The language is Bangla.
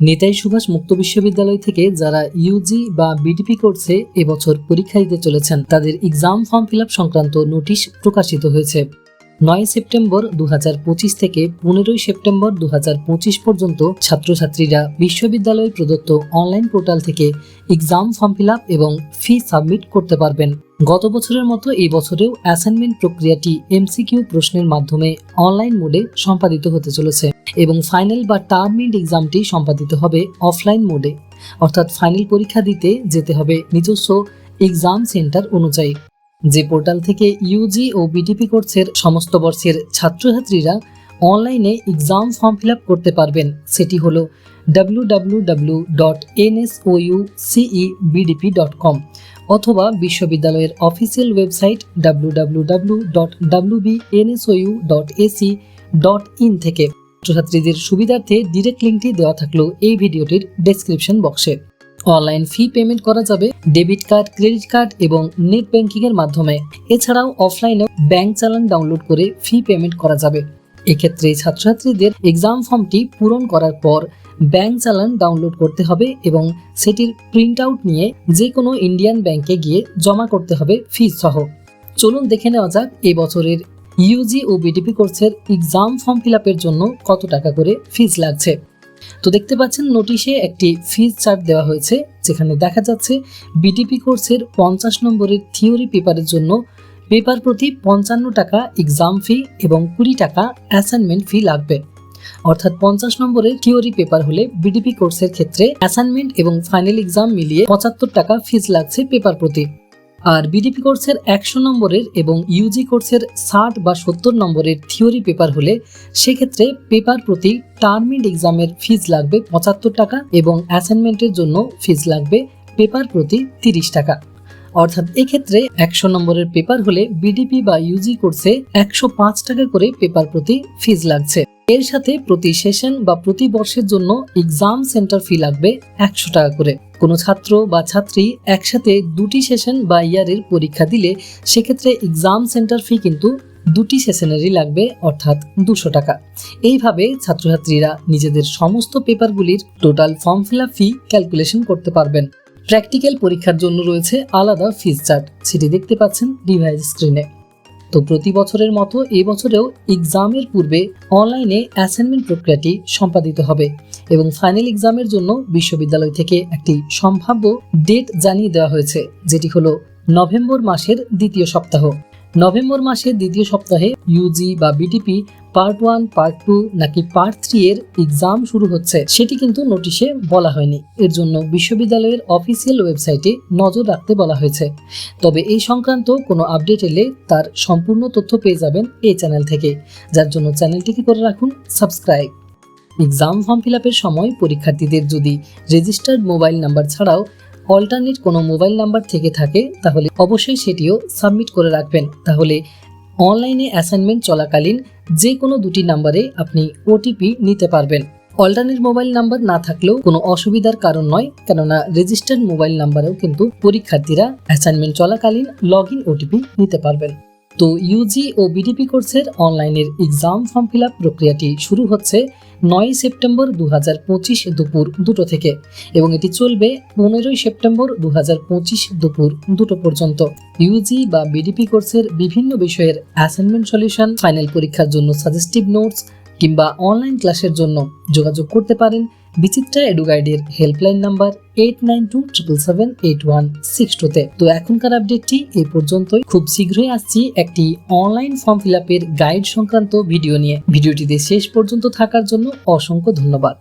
নেতাই সুভাষ মুক্ত বিশ্ববিদ্যালয় থেকে যারা ইউজি বা বিডিপি কোর্সে এবছর পরীক্ষা দিতে চলেছেন, তাদের এক্সাম ফর্ম ফিল সংক্রান্ত নোটিশ প্রকাশিত হয়েছে। নয় সেপ্টেম্বর দু হাজার পঁচিশ থেকে পনেরোই সেপ্টেম্বর দু হাজার পঁচিশ পর্যন্ত ছাত্রছাত্রীরা বিশ্ববিদ্যালয় প্রদত্ত অনলাইন পোর্টাল থেকে এক্সাম ফর্ম ফিল এবং ফি সাবমিট করতে পারবেন। গত বছরের মতো এই বছরেও অ্যাসাইনমেন্ট প্রক্রিয়াটি এমসিকিউ প্রশ্নের মাধ্যমে অনলাইন মোডে সম্পাদিত হতে চলেছে এবং ফাইনাল বা টার্মিন্ড এক্সামটি সম্পাদিত হবে অফলাইন মোডে। অর্থাৎ ফাইনাল পরীক্ষা দিতে যেতে হবে নিজস্ব এক্সাম সেন্টার অনুযায়ী। যে পোর্টাল থেকে ইউজি ও বিডিপি কোর্সের সমস্ত বর্ষের ছাত্রছাত্রীরা অনলাইনে এক্সাম ফর্ম ফিল আপ করতে পারবেন, সেটি হলো W W W dot NSOU CE BDP dot com অথবা বিশ্ববিদ্যালয়ের অফিসিয়াল ওয়েবসাইট ডাব্লিউ থেকে। ছাত্রছাত্রীদের সুবিধার্থে ডিরেক্ট লিঙ্কটি দেওয়া থাকল এই ভিডিওটির ডেসক্রিপশন বক্সে অনলাইন ফি পেমেন্ট করা যাবে ডেবিট কার্ড ক্রেডিট কার্ড এবং নেট ব্যাংকিং এর মাধ্যমে। এছাড়াও অফলাইনেও ব্যাংক চালান ডাউনলোড করে ফি পেমেন্ট করা যাবে। এক্ষেত্রে ছাত্রছাত্রীদের এক্সাম ফর্মটি পূরণ করার পর ব্যাংক চালান ডাউনলোড করতে হবে এবং সেটির প্রিন্ট আউট নিয়ে যে কোনো ইন্ডিয়ান ব্যাংকে গিয়ে জমা করতে হবে ফিস সহ। চলুন দেখে নেওয়া যাক এবছরের ইউজি ও বিডিপি কোর্সের এক্সাম ফর্ম ফিল আপের জন্য কত টাকা করে ফিস লাগছে। তো দেখতে পাচ্ছেন নোটিশে একটি ফিজ চার্ট দেওয়া হয়েছে, যেখানে দেখা যাচ্ছে বিডিপি কোর্সের পঞ্চাশ নম্বরের থিওরি পেপারের জন্য পেপার প্রতি পঞ্চান্ন টাকা এক্সাম ফি এবং কুড়ি টাকা অ্যাসাইনমেন্ট ফি লাগবে। অর্থাৎ পঞ্চাশ নম্বরের থিওরি পেপার হলে বিডিপি কোর্সের ক্ষেত্রে অ্যাসাইনমেন্ট এবং ফাইনাল এক্সাম মিলিয়ে পঁচাত্তর টাকা ফিজ লাগছে পেপার প্রতি। আর বিডিপি কোর্সের একশো নম্বরের এবং ইউজি কোর্সের ষাট বা সত্তর নম্বরের থিওরি পেপার হলে সেক্ষেত্রে পেপার প্রতি টার্মিড এক্সামের ফিজ লাগবে পঁচাত্তর টাকা এবং অ্যাসাইনমেন্টের জন্য ফিজ লাগবে পেপার প্রতি তিরিশ টাকা। অর্থাৎ এক্ষেত্রে একশো নম্বরের পেপার হলে বিডিপি বা ইউজি কোর্সে একশো পাঁচ টাকা করে পেপার প্রতি ফিজ লাগছে। এর সাথে প্রতি সেশন বা প্রতি বর্ষের জন্য এক্সাম সেন্টার ফি লাগবে একশো টাকা করে। কোনো ছাত্র বা ছাত্রী একসাথে দুটি সেশন বা ইয়ারের পরীক্ষা দিলে সেক্ষেত্রে এক্সাম সেন্টার ফি কিন্তু দুটি সেশনেরই লাগবে অর্থাৎ দুশো টাকা। এইভাবে ছাত্রছাত্রীরা নিজেদের সমস্ত পেপারগুলির total form fill fee calculation করতে পারবেন। প্র্যাকটিক্যাল পরীক্ষার জন্য রয়েছে আলাদা ফিজ চার্ট। সেটি দেখতে পাচ্ছেন ডিভাইস স্ক্রিনে। তো প্রতি বছরের মতো এবছরেও এক্সামের পূর্বে অনলাইনে অ্যাসাইনমেন্ট প্রক্রিয়াটি সম্পাদিত হবে এবং ফাইনাল এক্সামের জন্য বিশ্ববিদ্যালয় থেকে একটি সম্ভাব্য ডেট জানিয়ে দেওয়া হয়েছে, যেটি হলো নভেম্বর মাসের দ্বিতীয় সপ্তাহ। নভেম্বর মাসের দ্বিতীয় সপ্তাহে ইউজি বা BDP part one part two নাকি পার্ট থ্রি এর এক্সাম শুরু হচ্ছে। সেটি কিন্তু নোটিশে বলা হয়নি। এর জন্য বিশ্ববিদ্যালয়ের অফিসিয়াল ওয়েবসাইটে নজর রাখতে বলা হয়েছে। তবে এই সংক্রান্ত কোনো আপডেট এলে তার সম্পূর্ণ তথ্য পেয়ে যাবেন এই চ্যানেল থেকে। যার জন্য চ্যানেলটিকে করে রাখুন সাবস্ক্রাইব এক্সাম ফর্ম ফিল সময় পরীক্ষার্থীদের যদি রেজিস্টার্ড মোবাইল নাম্বার ছাড়াও অল্টারনেট কোনো মোবাইল নাম্বার থেকে থাকে, তাহলে অবশ্যই সেটিও সাবমিট করে রাখবেন। তাহলে অনলাইনে অ্যাসাইনমেন্ট চলাকালীন যে কোনো দুটি নাম্বারে আপনি ওটিপি নিতে পারবেন। অল্টারনেট মোবাইল নাম্বার না থাকলেও কোনো অসুবিধার কারণ নয়, কেননা রেজিস্টার্ড মোবাইল নাম্বারেও কিন্তু পরীক্ষার্থীরা অ্যাসাইনমেন্ট চলাকালীন লগ ইন ওটিপি নিতে পারবেন। তো ইউজি ও বিডিপি কোর্সের অনলাইনের এক্সাম ফর্ম ফিল আপ প্রক্রিয়াটি শুরু হচ্ছে নয় সেপ্টেম্বর দু দুপুর দুটো থেকে এবং এটি চলবে পনেরোই সেপ্টেম্বর দু হাজার পঁচিশ দুপুর দুটো পর্যন্ত। ইউজি বা বিডিপি কোর্সের বিভিন্ন বিষয়ের অ্যাসাইনমেন্ট সলিউশন ফাইনাল পরীক্ষার জন্য সাজেস্টিভ নোটস কিংবা অনলাইন ক্লাসের জন্য যোগাযোগ করতে পারেন Bichitra এডুগাইডের helpline number eight nine two triple seven eight one six টুতে তো এখনকার আপডেটটি এ পর্যন্তই। খুব শীঘ্রই আসছি একটি অনলাইন ফর্ম ফিল আপের গাইড সংক্রান্ত ভিডিও নিয়ে। ভিডিওটিতে শেষ পর্যন্ত থাকার জন্য অসংখ্য ধন্যবাদ।